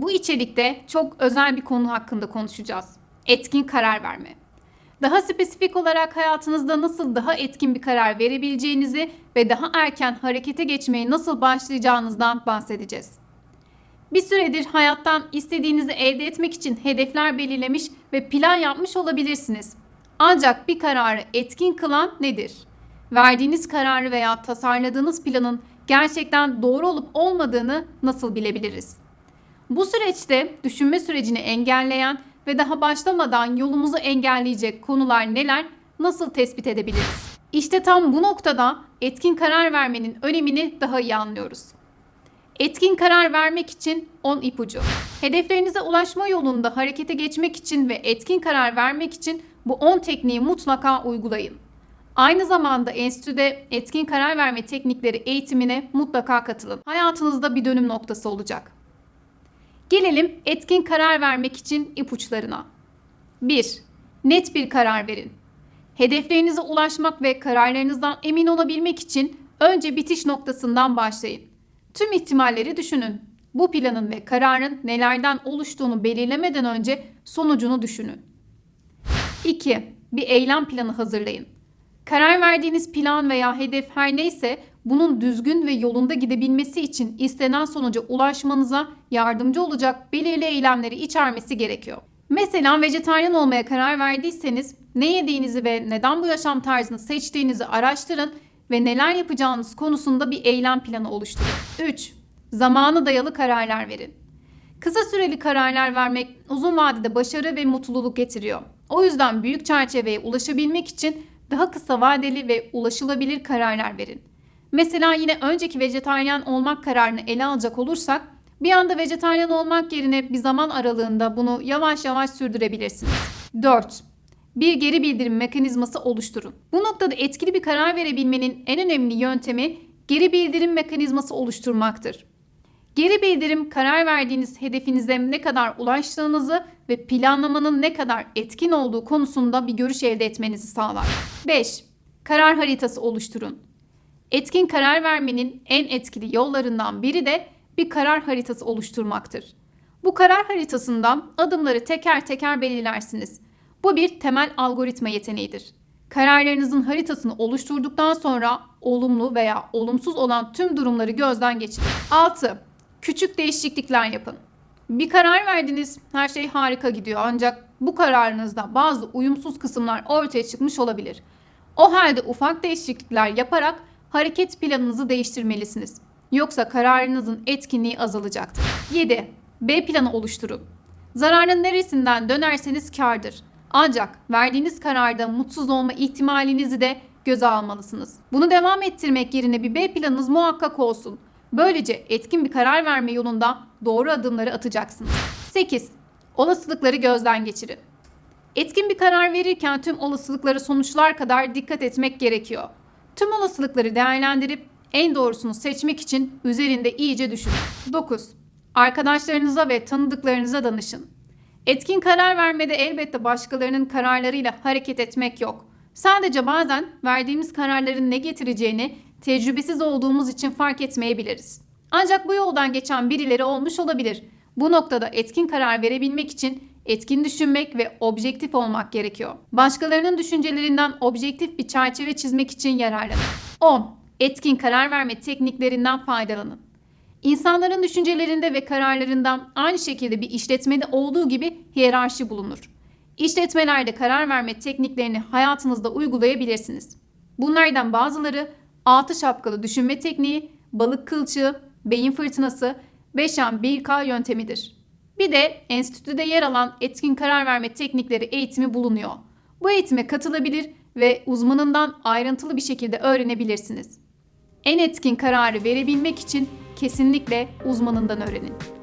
Bu içerikte çok özel bir konu hakkında konuşacağız. Etkin karar verme. Daha spesifik olarak hayatınızda nasıl daha etkin bir karar verebileceğinizi ve daha erken harekete geçmeye nasıl başlayacağınızdan bahsedeceğiz. Bir süredir hayattan istediğinizi elde etmek için hedefler belirlemiş ve plan yapmış olabilirsiniz. Ancak bir kararı etkin kılan nedir? Verdiğiniz kararı veya tasarladığınız planın gerçekten doğru olup olmadığını nasıl bilebiliriz? Bu süreçte düşünme sürecini engelleyen ve daha başlamadan yolumuzu engelleyecek konular neler, nasıl tespit edebiliriz? İşte tam bu noktada etkin karar vermenin önemini daha iyi anlıyoruz. Etkin karar vermek için 10 ipucu. Hedeflerinize ulaşma yolunda harekete geçmek için ve etkin karar vermek için bu 10 tekniği mutlaka uygulayın. Aynı zamanda enstitüde etkin karar verme teknikleri eğitimine mutlaka katılın. Hayatınızda bir dönüm noktası olacak. Gelelim etkin karar vermek için ipuçlarına. 1. Net bir karar verin. Hedeflerinize ulaşmak ve kararlarınızdan emin olabilmek için önce bitiş noktasından başlayın. Tüm ihtimalleri düşünün. Bu planın ve kararın nelerden oluştuğunu belirlemeden önce sonucunu düşünün. 2. Bir eylem planı hazırlayın. Karar verdiğiniz plan veya hedef her neyse bunun düzgün ve yolunda gidebilmesi için istenen sonuca ulaşmanıza yardımcı olacak belirli eylemleri içermesi gerekiyor. Mesela vejetaryen olmaya karar verdiyseniz ne yediğinizi ve neden bu yaşam tarzını seçtiğinizi araştırın ve neler yapacağınız konusunda bir eylem planı oluşturun. 3. Zamanı dayalı kararlar verin. Kısa süreli kararlar vermek uzun vadede başarı ve mutluluk getiriyor. O yüzden büyük çerçeveye ulaşabilmek için daha kısa vadeli ve ulaşılabilir kararlar verin. Mesela yine önceki vejetaryen olmak kararını ele alacak olursak bir anda vejetaryen olmak yerine bir zaman aralığında bunu yavaş yavaş sürdürebilirsiniz. 4. Bir geri bildirim mekanizması oluşturun. Bu noktada etkili bir karar verebilmenin en önemli yöntemi geri bildirim mekanizması oluşturmaktır. Geri bildirim karar verdiğiniz hedefinize ne kadar ulaştığınızı ve planlamanın ne kadar etkin olduğu konusunda bir görüş elde etmenizi sağlar. 5. Karar haritası oluşturun. Etkin karar vermenin en etkili yollarından biri de bir karar haritası oluşturmaktır. Bu karar haritasından adımları teker teker belirlersiniz. Bu bir temel algoritma yeteneğidir. Kararlarınızın haritasını oluşturduktan sonra olumlu veya olumsuz olan tüm durumları gözden geçirin. 6. Küçük değişiklikler yapın. Bir karar verdiniz, her şey harika gidiyor ancak bu kararınızda bazı uyumsuz kısımlar ortaya çıkmış olabilir. O halde ufak değişiklikler yaparak hareket planınızı değiştirmelisiniz. Yoksa kararınızın etkinliği azalacaktır. 7. B planı oluşturun. Zararın neresinden dönerseniz kardır. Ancak verdiğiniz kararda mutsuz olma ihtimalinizi de göze almalısınız. Bunu devam ettirmek yerine bir B planınız muhakkak olsun. Böylece etkin bir karar verme yolunda doğru adımları atacaksınız. 8. Olasılıkları gözden geçirin. Etkin bir karar verirken tüm olasılıkları sonuçlar kadar dikkat etmek gerekiyor. Tüm olasılıkları değerlendirip en doğrusunu seçmek için üzerinde iyice düşünün. 9. Arkadaşlarınıza ve tanıdıklarınıza danışın. Etkin karar vermede elbette başkalarının kararlarıyla hareket etmek yok. Sadece bazen verdiğimiz kararların ne getireceğini tecrübesiz olduğumuz için fark etmeyebiliriz. Ancak bu yoldan geçen birileri olmuş olabilir. Bu noktada etkin karar verebilmek için etkin düşünmek ve objektif olmak gerekiyor. Başkalarının düşüncelerinden objektif bir çerçeve çizmek için yararlanın. 10. Etkin karar verme tekniklerinden faydalanın. İnsanların düşüncelerinde ve kararlarından aynı şekilde bir işletmede olduğu gibi hiyerarşi bulunur. İşletmelerde karar verme tekniklerini hayatınızda uygulayabilirsiniz. Bunlardan bazıları altı şapkalı düşünme tekniği, balık kılçığı, beyin fırtınası, 5M1K yöntemidir. Bir de enstitüde yer alan etkin karar verme teknikleri eğitimi bulunuyor. Bu eğitime katılabilir ve uzmanından ayrıntılı bir şekilde öğrenebilirsiniz. En etkin kararı verebilmek için kesinlikle uzmanından öğrenin.